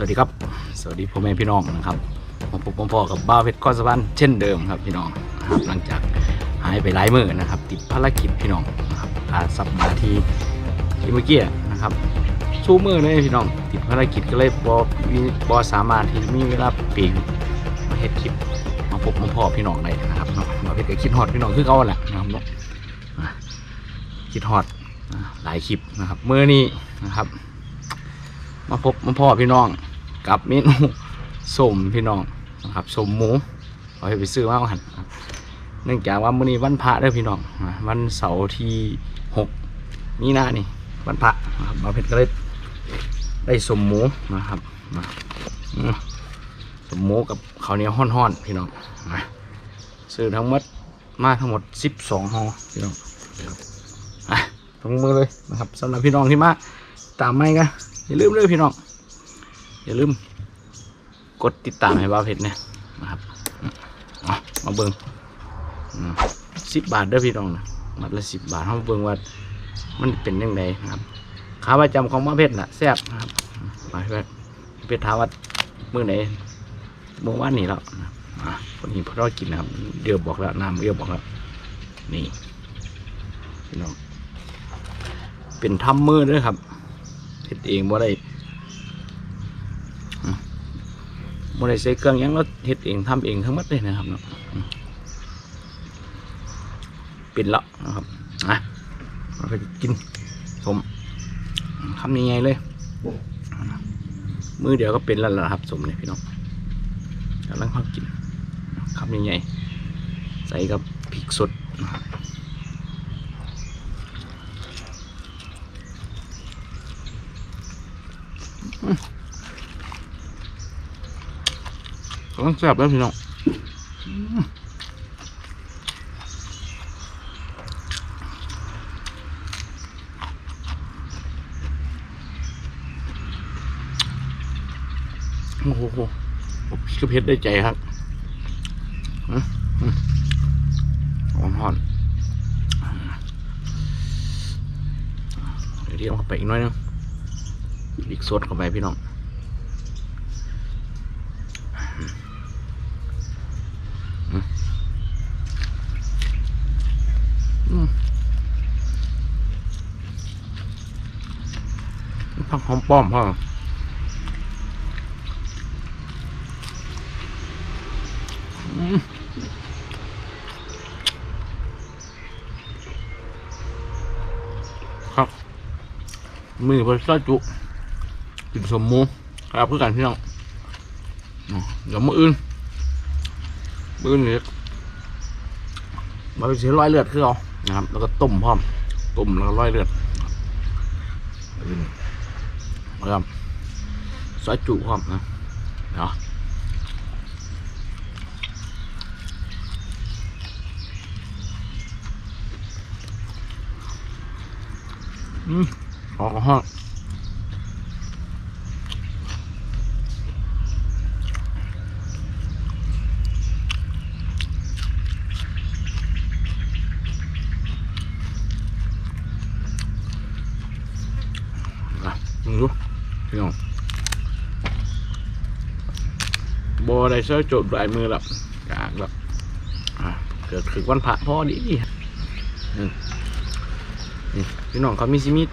สวัสดีครับ สวัสดีพ่อแม่พี่น้องนะครับมาพบพ่อกับบ้าเพชรก้อนสวรรค์เช่นเดิมครับพี่น้องนะครับหลังจากหายไปหลายมือนะครับ ติดภารกิจพี่น้องนะครับอาสัปดาห์ที่ที่เมื่อกี้นะครับสู้มือเลยพี่น้อง ติดภารกิจก็เลยบมีบสามารถที่มีเวลาปีกมาเฮ็ดคลิปมาพบมพ่อพี่น้องได้นะครับเนาะบ้าเพชรก็คิดฮอดพี่น้องคือเขาแหละนะครับเนาะคิดฮอดหลายคลิปนะครับเมื่อนี้นะครับมาพบมาพ่อพี่น้อง กับเมนูสมพี่น้องนะครับสมหมูขอให้ไปซื้อมาหันเนื่องจากว่ามื้อนี้วันพระเด้อพี่น้องวันเสาร์ที่หกมีนานี่วันพระนะครับมาเพชรก็เลยได้สมหมูนะครับมาอืมสมหมูกับข้าวเหนียวห้อนๆพี่น้องมาซื้อทั้งหมดมาทั้งหมด 12ห่อพี่น้องอะตรงมือเลยนะครับสำหรับพี่น้องที่มาตามไม่กันอย่าลืมเลยพี่น้อง อย่าลืมกดติดตามให้บ้าเพชรเนี่ยนะครับมาเบิ้งสิบบาทเด้อพี่น้องนะมัดละสิบบาทเขาเบิ้งว่ามันเป็นยังไงนะครับขาประจำของบ้าเพชรน่ะแซ่บนะครับมาเพชรเพชรถาว่ามื้อไหนเมื่อวานนี้แล้วนะคนนี้พอเรากินนะครับเดือบบอกแล้วน้ำเดือบบอกแล้วนี่พี่น้องเป็นทำมือด้วยครับเฮ็ดเองบ่ได้อืม บ่ได้ใส่เครื่องยังเราเฮ็ดเองทำเองทั้งหมดเลยนะครับเนาะเป็นแล้วนะครับอะเราก็กินผมคำยังไงเลย มือเดียวก็เป็นแล้วล่ะครับสมเนี่ยพี่น้องกำลังเข้ากินคำยังไงใส่กับพริกสดนะครับ กำลังแซ่บแล้วพี่น้องโอ้โหพี่กระเพชรได้ใจครับอืมอืมหอมหอนเดี๋ยวเข้าไปอีกน้อยนึงอีกสดเข้าไปพี่น้อง หอมป้อมพ่อครับมือเพอซอยจุกินสมมูครับเพื่อกันพี่น้องอ๋อเดี๋ยวมืออื่นมืออื่นเนี่ยมาเป็นเสียร้อยเลือดคือเอานะครับ แล้วก็ต้มพร้อมต้มแล้วก็ร้อยเลือดอื่น ครับซอยจุครับนะเนาะอืมออกห้องอะมึงดู พี่น้องบอได้เสื้อจดลายมือหลับกากแบบอะเกิดคือวันพระพ่อดีนี่พี่น้องเขามีซิมิต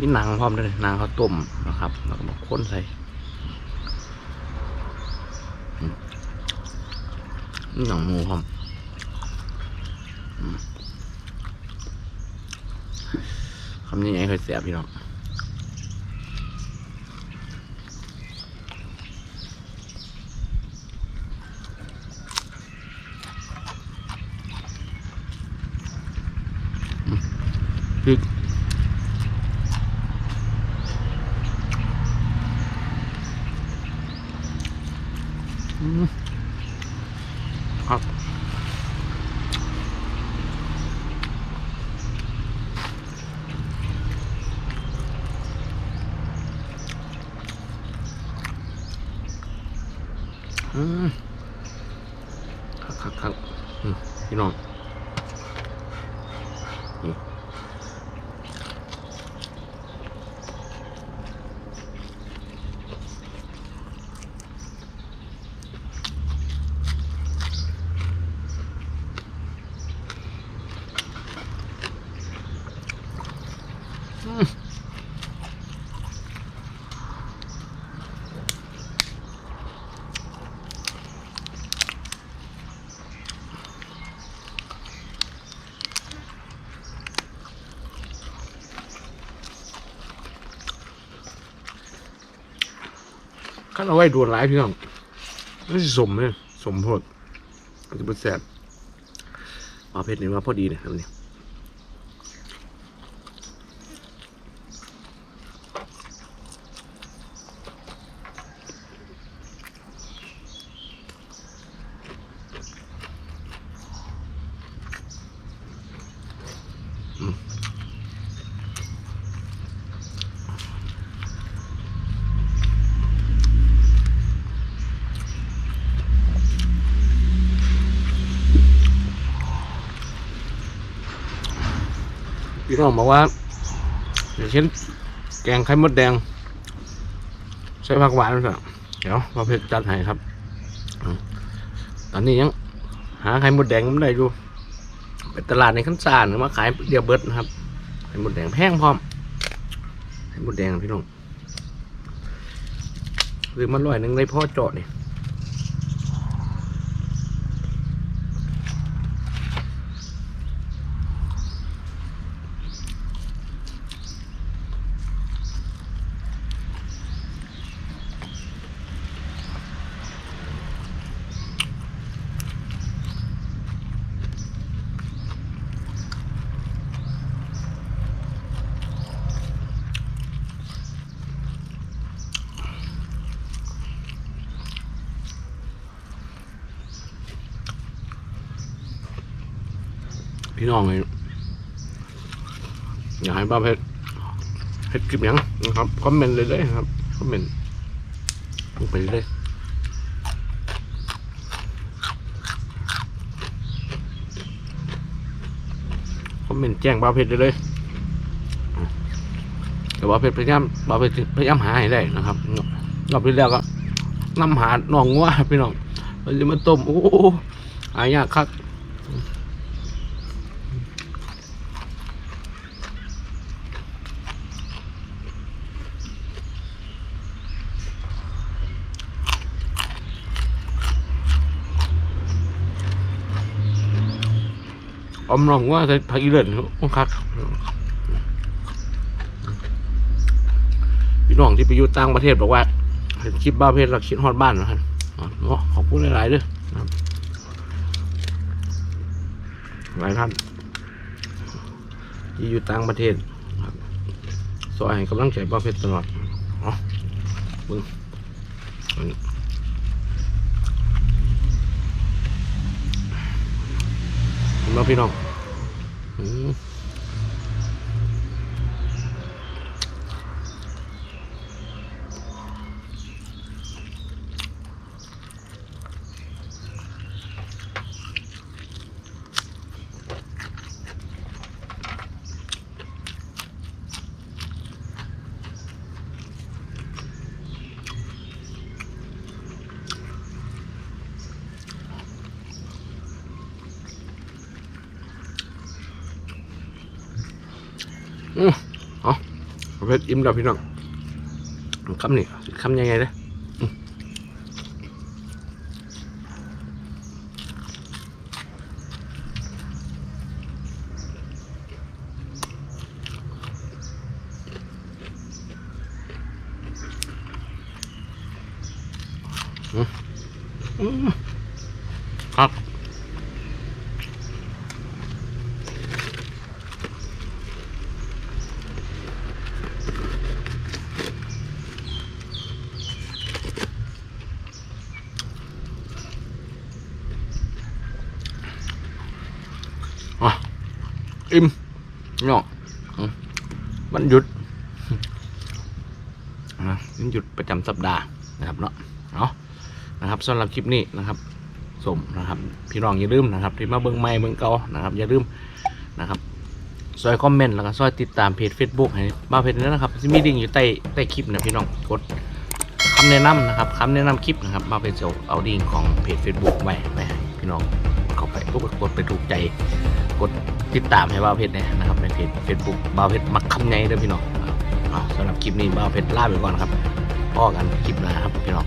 มีนังพร้อมด้วยนังเขาต้มนะครับแล้วก็มาค้นใส่อืมมีหนังหมูพร้อมคำนี้ไงเคยเสียพี่น้อง พริกอืมครับอืมครับครั ขั้นเอาไว้ดวนหลายพี่น้องนี่สมเลยสมโพดจเป็นแสบเอาเพชรนี่มาพอดีเนี่ยครันี่ พี่น้องบอกว่าอย่างเช่นแกงไข่มดแดง ใส่ผักหวานนะเดี๋ยวปลาเผ็ดจัดให้ครับอตอนนี้ยัง หาไข่มดแดงไม่ได้อยู่ไปตลาดในขั้นซานมาขายเดียวเบิร์ดนะครับไข่มดแดงแพงพร้อมไข่มดแดงพี่น้องหรือมันร้อยหนึ่งได้พ่อเจาะนี่ พี่น้องเลยอยากให้ป้าเพชรเฮ็ดคลิปยังนะครับคอมเมนต์เลยเลยครับคอมเมนต์ลงไปเลยคอมเมนต์แจ้งป้าเพชรเลยเลยแต่ว่าเพชรพยายามป้าเพชรพยายามหาให้ได้นะครับรอบที่แล้วก็น้ำหาหนองงัวพี่น้องเราจะมาต้มโอ้โหหายากคัก อมลองว่าใส่ผักอีเลินโอ้คักพี่น้องที่ไปอยู่ต่างประเทศบอกว่าเห็นคลิปบ้าเพศเราคิดฮอดบ้านนะครับขอบคุณหลายๆด้วยหลายท่านที่อยู่ต่างประเทศซอยให้กำลังใจบ้าเพชรตลอดอ๋อมึงอันนี้ เนไหมพี่น้อง อืม ประเภทอิ่มแล้วพี่น้องคำนี้คำยังไงเด้ออืมอืมอืมครับ อะอิ่ม เนาะอืมวันหยุดนะวันหยุดประจำสัปดาห์นะครับเนาะเนาะนะครับสำหรับคลิปนี้นะครับสมนะครับ พี่น้องอย่าลืมนะครับที่มาเบิ่งใหม่เบิ่งเก่านะครับ อย่าลืมนะครับซอยคอมเมนต์แล้วก็ซอยติดตามเพจ Facebook ให้บ้าเพจนี้นะครับจะมีลิงอยู่ใต้ใต้คลิปนะพี่น้องกดคำแนะนำนะครับคำแนะนำคลิปนะครับมาเป็นจะเอาลิงของเพจ Facebook ไว้ไว้ให้พี่น้องเข้าไปปุ๊บกดไปถูกใจ กดติดตามให้บ่าเพชรเนี่ยนะ เพจเฟซบุ๊กบ่าวเพชรมักคำไงเด้อพี่น้องสำหรับคลิปนี้บ่าวเพชรลาไปก่อนครับพ่อกันคลิปหน้าครับพี่น้อง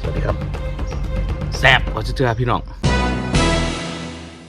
สวัสดีครับแซ่บก็เจะเจอพี่น้อง